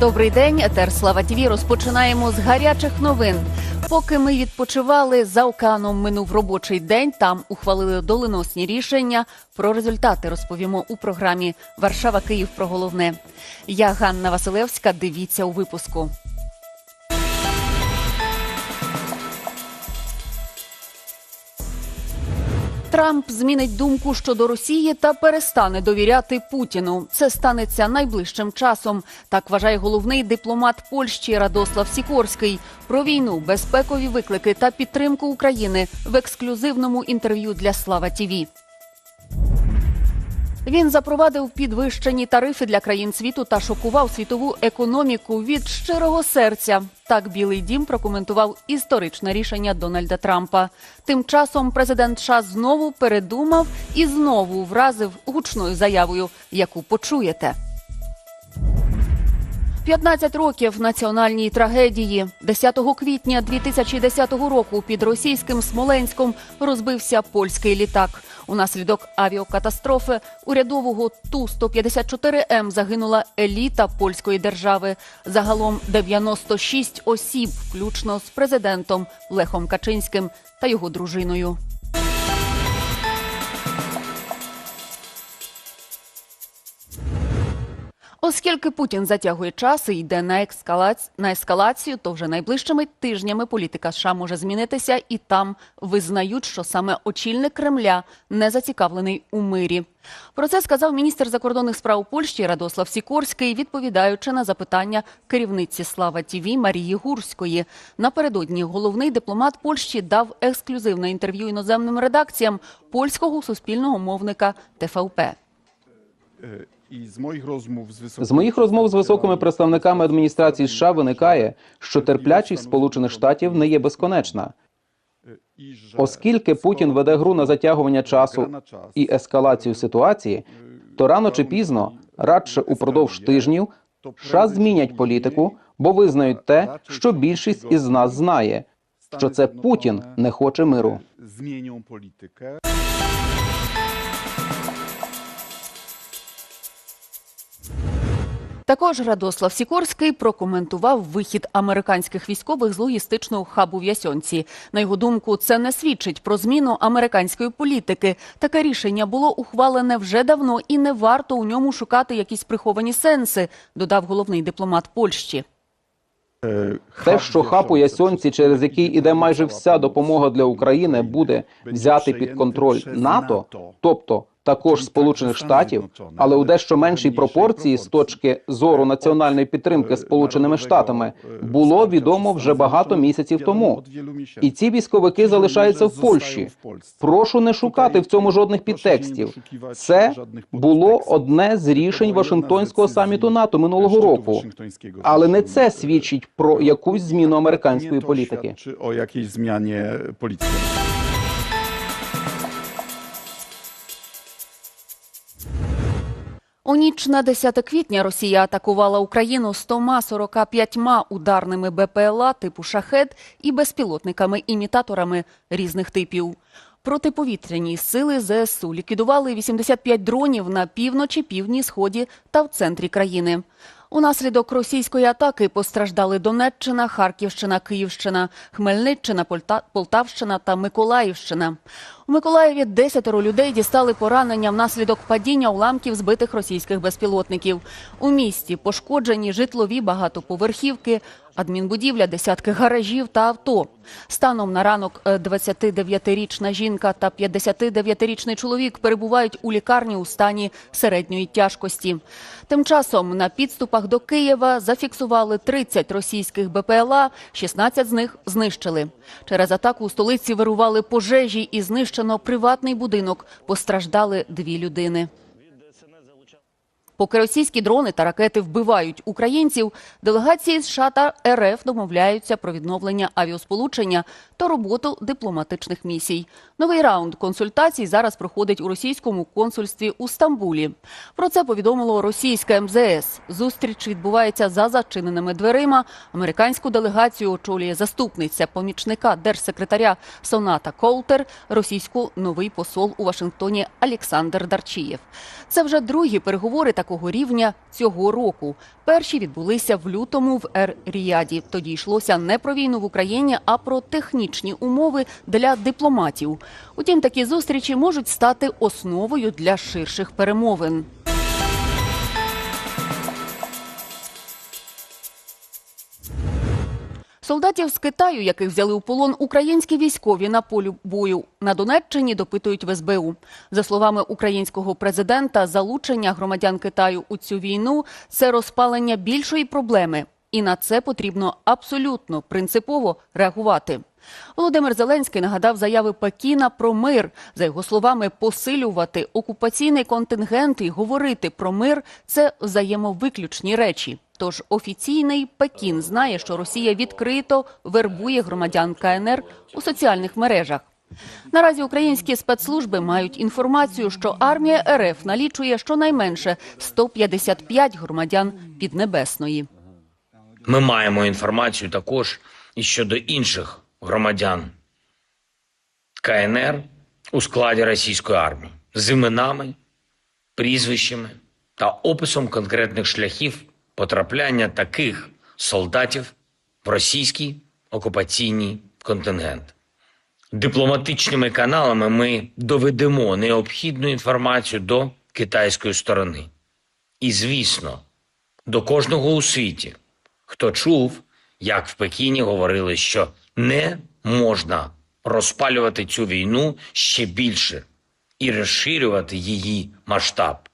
Добрий день, етер Слава ТВ. Розпочинаємо з гарячих новин. Поки ми відпочивали за океаном, минув робочий день. Там ухвалили доленосні рішення. Про результати розповімо у програмі Варшава Київ про головне. Я Ганна Василевська. Дивіться у випуску. Трамп змінить думку щодо Росії та перестане довіряти Путіну. Це станеться найближчим часом. Так вважає головний дипломат Польщі Радослав Сікорський про війну, безпекові виклики та підтримку України в ексклюзивному інтерв'ю для Слава Тіві. Він запровадив підвищені тарифи для країн світу та шокував світову економіку від щирого серця. Так Білий Дім прокоментував історичне рішення Дональда Трампа. Тим часом президент США знову передумав і знову вразив гучною заявою, яку почуєте. 15 років національній трагедії. 10 квітня 2010 року під російським Смоленськом розбився польський літак. Унаслідок авіакатастрофи урядового Ту-154М загинула еліта польської держави. Загалом 96 осіб, включно з президентом Лехом Качинським та його дружиною. Оскільки Путін затягує час і йде на ескалацію, на ескалацію, то вже найближчими тижнями політика США може змінитися, і там визнають, що саме очільник Кремля не зацікавлений у мирі. Про це сказав міністр закордонних справ Польщі Радослав Сікорський, відповідаючи на запитання керівниці Слава ТІВІ Марії Гурської. Напередодні головний дипломат Польщі дав ексклюзивне інтерв'ю іноземним редакціям польського суспільного мовника ТФУП. І з моїх розмов з З моїх розмов з високими представниками адміністрації США виникає, що терплячість Сполучених Штатів не є безконечна, оскільки Путін веде гру на затягування часу і ескалацію ситуації, то рано чи пізно, радше упродовж тижнів, США змінять політику, бо визнають те, що більшість із нас знає, що це Путін не хоче миру. Змінюємо політику. Також Радослав Сікорський прокоментував вихід американських військових з логістичного хабу в Ясьонці. На його думку, це не свідчить про зміну американської політики. Таке рішення було ухвалене вже давно і не варто у ньому шукати якісь приховані сенси, додав головний дипломат Польщі. Те, що хаб у Ясьонці, через який іде майже вся допомога для України, буде взяти під контроль НАТО, тобто також Сполучених Штатів, але у дещо меншій пропорції з точки зору національної підтримки Сполученими Штатами, було відомо вже багато місяців тому. І ці військовики залишаються в Польщі. Прошу не шукати в цьому жодних підтекстів. Це було одне з рішень Вашингтонського саміту НАТО минулого року. Але не це свідчить про якусь зміну американської політики. Чи о якійсь зміні політики. У ніч на 10 квітня Росія атакувала Україну 145 ударними БПЛА типу «Шахед» і безпілотниками-імітаторами різних типів. Протиповітряні сили ЗСУ ліквідували 85 дронів на півночі, півдні, сході та в центрі країни. Унаслідок російської атаки постраждали Донеччина, Харківщина, Київщина, Хмельниччина, Полтавщина та Миколаївщина. У Миколаєві десятеро людей дістали поранення внаслідок падіння уламків збитих російських безпілотників. У місті пошкоджені житлові багатоповерхівки, адмінбудівля, десятки гаражів та авто. Станом на ранок е, 29-річна жінка та 59-річний чоловік перебувають у лікарні у стані середньої тяжкості. Тим часом на підступах до Києва зафіксували 30 російських БПЛА, 16 з них знищили. Через атаку у столиці вирували пожежі і знищено приватний будинок. Постраждали дві людини. Поки російські дрони та ракети вбивають українців, делегації США та РФ домовляються про відновлення авіасполучення та роботу дипломатичних місій. Новий раунд консультацій зараз проходить у російському консульстві у Стамбулі. Про це повідомило російське МЗС. Зустріч відбувається за зачиненими дверима. Американську делегацію очолює заступниця помічника держсекретаря Соната Колтер, російську новий посол у Вашингтоні Олександр Дарчієв. Це вже другі переговори такого такого рівня цього року. Перші відбулися в лютому в Ер-Ріяді. Тоді йшлося не про війну в Україні, а про технічні умови для дипломатів. Утім, такі зустрічі можуть стати основою для ширших перемовин. Солдатів з Китаю, яких взяли у полон українські військові на полі бою на Донеччині, допитують в СБУ. За словами українського президента, залучення громадян Китаю у цю війну це розпалення більшої проблеми, і на це потрібно абсолютно принципово реагувати. Володимир Зеленський нагадав заяви Пекіна про мир. За його словами, посилювати окупаційний контингент і говорити про мир це взаємовиключні речі. Тож офіційний Пекін знає, що Росія відкрито вербує громадян КНР у соціальних мережах. Наразі українські спецслужби мають інформацію, що армія РФ налічує щонайменше 155 громадян Піднебесної. Ми маємо інформацію також і щодо інших громадян КНР у складі російської армії з іменами, прізвищами та описом конкретних шляхів потрапляння таких солдатів в російський окупаційний контингент. Дипломатичними каналами ми доведемо необхідну інформацію до китайської сторони. І, звісно, до кожного у світі, хто чув, як в Пекіні говорили, що не можна розпалювати цю війну ще більше і розширювати її масштаб.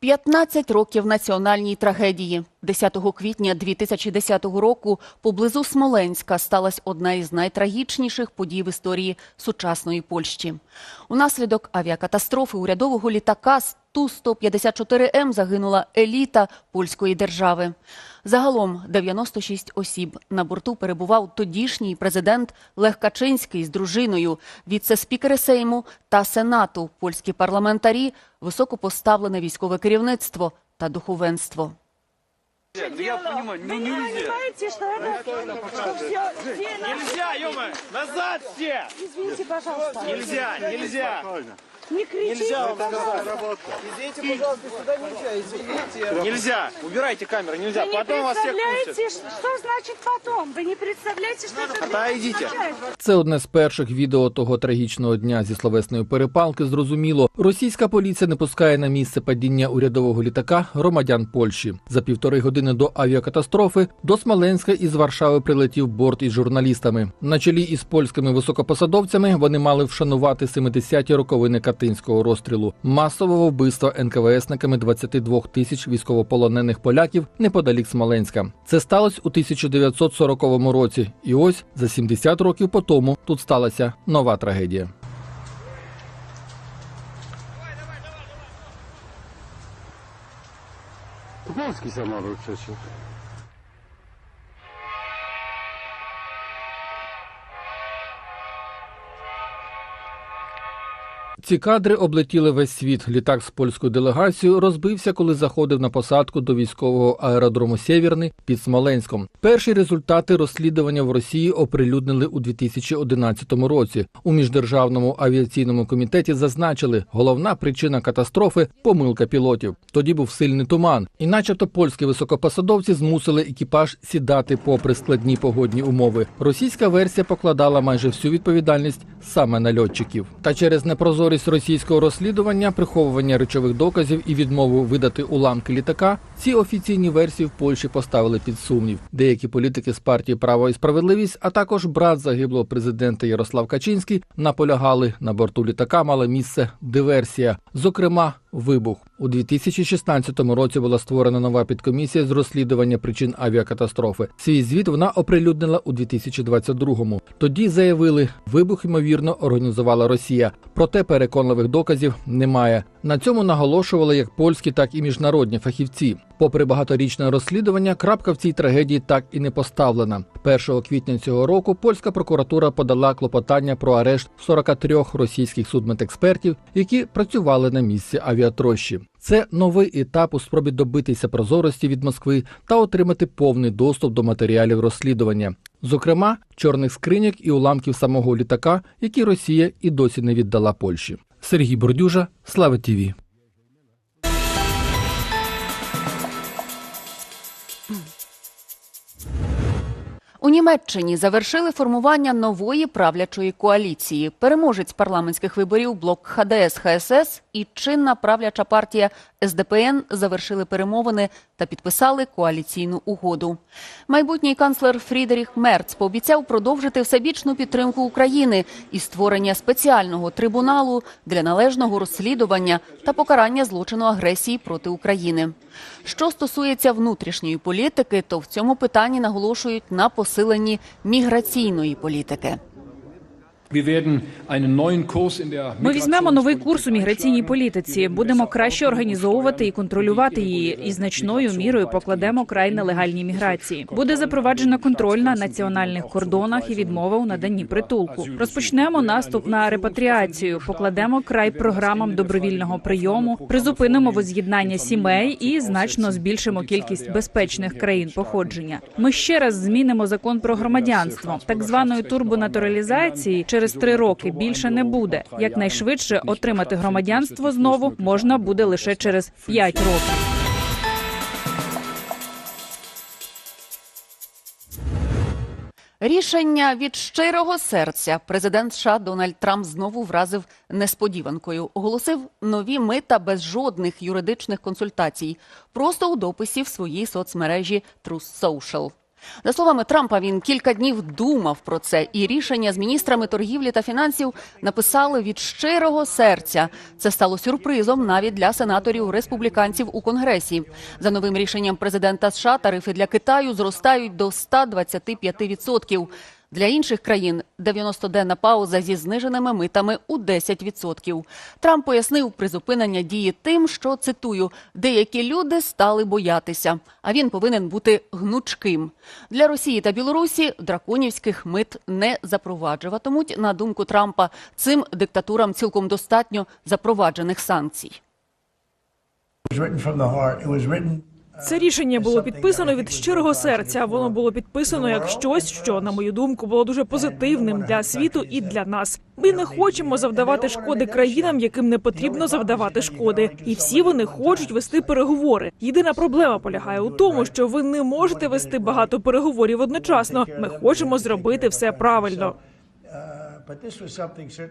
15 років національній трагедії. 10 квітня 2010 року поблизу Смоленська сталася одна із найтрагічніших подій в історії сучасної Польщі. Унаслідок авіакатастрофи урядового літака з Ту-154М загинула еліта польської держави. Загалом 96 осіб. На борту перебував тодішній президент Лех Качинський з дружиною, віце-спікери Сейму та Сенату, польські парламентарі, високопоставлене військове керівництво та духовенство. Ну я понимаю, ну нельзя. понимаете, что это, что все, все на- Нельзя, ё Назад все! Извините, пожалуйста. Нельзя, нельзя! Не кричите, Нельзя вам пожалуйста. Извините, пожалуйста, сюда нельзя, извините. Нельзя! Убирайте камеру, нельзя. Вы не Потом вас всех представляете, пустят. что значит потом? Вы не представляете, что это Отойдите. означает? Це одне з перших відео того трагічного дня зі словесної перепалки. Зрозуміло, російська поліція не пускає на місце падіння урядового літака громадян Польщі. За півтори години до авіакатастрофи до Смоленська із Варшави прилетів борт із журналістами. На чолі із польськими високопосадовцями вони мали вшанувати 70-ті роковини катинського розстрілу, масового вбивства НКВСниками 22 тисяч військовополонених поляків неподалік Смоленська. Це сталося у 1940 році, і ось за 70 років по тому тут сталася нова трагедія. Polski samolot przecież. Ці кадри облетіли весь світ. Літак з польською делегацією розбився, коли заходив на посадку до військового аеродрому Сєвєрний під Смоленськом. Перші результати розслідування в Росії оприлюднили у 2011 році. У міждержавному авіаційному комітеті зазначили, головна причина катастрофи помилка пілотів. Тоді був сильний туман, і, начебто, польські високопосадовці змусили екіпаж сідати попри складні погодні умови. Російська версія покладала майже всю відповідальність саме на льотчиків. Та через непрозорість російського розслідування, приховування речових доказів і відмову видати уламки літака, ці офіційні версії в Польщі поставили під сумнів. Деякі політики з партії Право і справедливість, а також брат загиблого президента Ярослав Качинський, наполягали на борту літака мала місце диверсія, зокрема. Вибух у 2016 році була створена нова підкомісія з розслідування причин авіакатастрофи. Свій звіт вона оприлюднила у 2022-му. Тоді заявили, вибух ймовірно організувала Росія. Проте переконливих доказів немає. На цьому наголошували як польські, так і міжнародні фахівці. Попри багаторічне розслідування, крапка в цій трагедії так і не поставлена. 1 квітня цього року польська прокуратура подала клопотання про арешт 43 російських судмедекспертів, які працювали на місці авіатрощі. Це новий етап у спробі добитися прозорості від Москви та отримати повний доступ до матеріалів розслідування, зокрема чорних скриньок і уламків самого літака, які Росія і досі не віддала Польщі. Сергій Бордюжа, Слава ТІВІ. У Німеччині завершили формування нової правлячої коаліції. Переможець парламентських виборів блок ХДС ХСС і чинна правляча партія СДПН завершили перемовини та підписали коаліційну угоду. Майбутній канцлер Фрідеріх Мерц пообіцяв продовжити всебічну підтримку України і створення спеціального трибуналу для належного розслідування та покарання злочину агресії проти України. Що стосується внутрішньої політики, то в цьому питанні наголошують на посиленні міграційної політики. Ми візьмемо новий курс у міграційній політиці. Будемо краще організовувати і контролювати її, і значною мірою покладемо край нелегальній міграції. Буде запроваджено контроль на національних кордонах і відмова у наданні притулку. Розпочнемо наступ на репатріацію, покладемо край програмам добровільного прийому, призупинимо воз'єднання сімей і значно збільшимо кількість безпечних країн походження. Ми ще раз змінимо закон про громадянство. Так званої турбонатуралізації через три роки більше не буде. Якнайшвидше отримати громадянство знову можна буде лише через п'ять років. Рішення від щирого серця президент США Дональд Трамп знову вразив несподіванкою. Оголосив нові мита без жодних юридичних консультацій, просто у дописі в своїй соцмережі Truth Social. За словами Трампа, він кілька днів думав про це, і рішення з міністрами торгівлі та фінансів написали від щирого серця. Це стало сюрпризом навіть для сенаторів республіканців у конгресі. За новим рішенням президента США тарифи для Китаю зростають до 125%. Для інших країн 90-денна пауза зі зниженими митами у 10%. Трамп пояснив призупинення дії тим, що цитую: деякі люди стали боятися, а він повинен бути гнучким. Для Росії та Білорусі драконівських мит не запроваджуватимуть. На думку Трампа, цим диктатурам цілком достатньо запроваджених санкцій. Це рішення було підписано від щирого серця. Воно було підписано як щось, що, на мою думку, було дуже позитивним для світу і для нас. Ми не хочемо завдавати шкоди країнам, яким не потрібно завдавати шкоди, і всі вони хочуть вести переговори. Єдина проблема полягає у тому, що ви не можете вести багато переговорів одночасно. Ми хочемо зробити все правильно.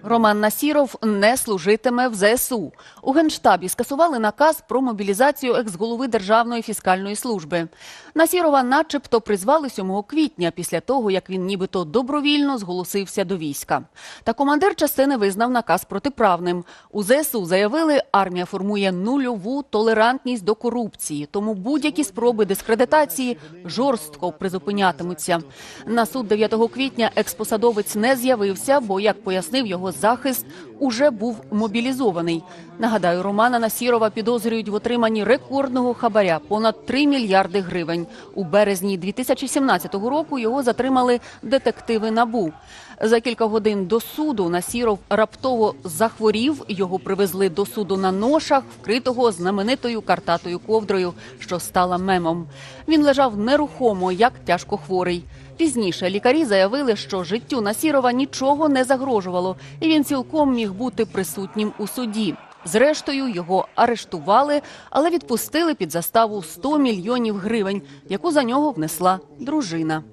Роман Насіров не служитиме в ЗСУ. У Генштабі скасували наказ про мобілізацію екс-голови Державної фіскальної служби. Насірова начебто призвали 7 квітня після того, як він нібито добровільно зголосився до війська. Та командир частини визнав наказ протиправним. У ЗСУ заявили, армія формує нульову толерантність до корупції, тому будь-які спроби дискредитації жорстко призупинятимуться. На суд 9 квітня експосадовець не з'явився, бо, як пояснив його захист, уже був мобілізований. Нагадаю, Романа Насірова підозрюють в отриманні рекордного хабаря понад 3 мільярди гривень. У березні 2017 року його затримали детективи НАБУ. За кілька годин до суду Насіров раптово захворів. Його привезли до суду на ношах, вкритого знаменитою картатою ковдрою, що стала мемом. Він лежав нерухомо, як тяжко хворий. Пізніше лікарі заявили, що життю Насірова нічого не загрожувало, і він цілком міг бути присутнім у суді. Зрештою, його арештували, але відпустили під заставу 100 мільйонів гривень, яку за нього внесла дружина.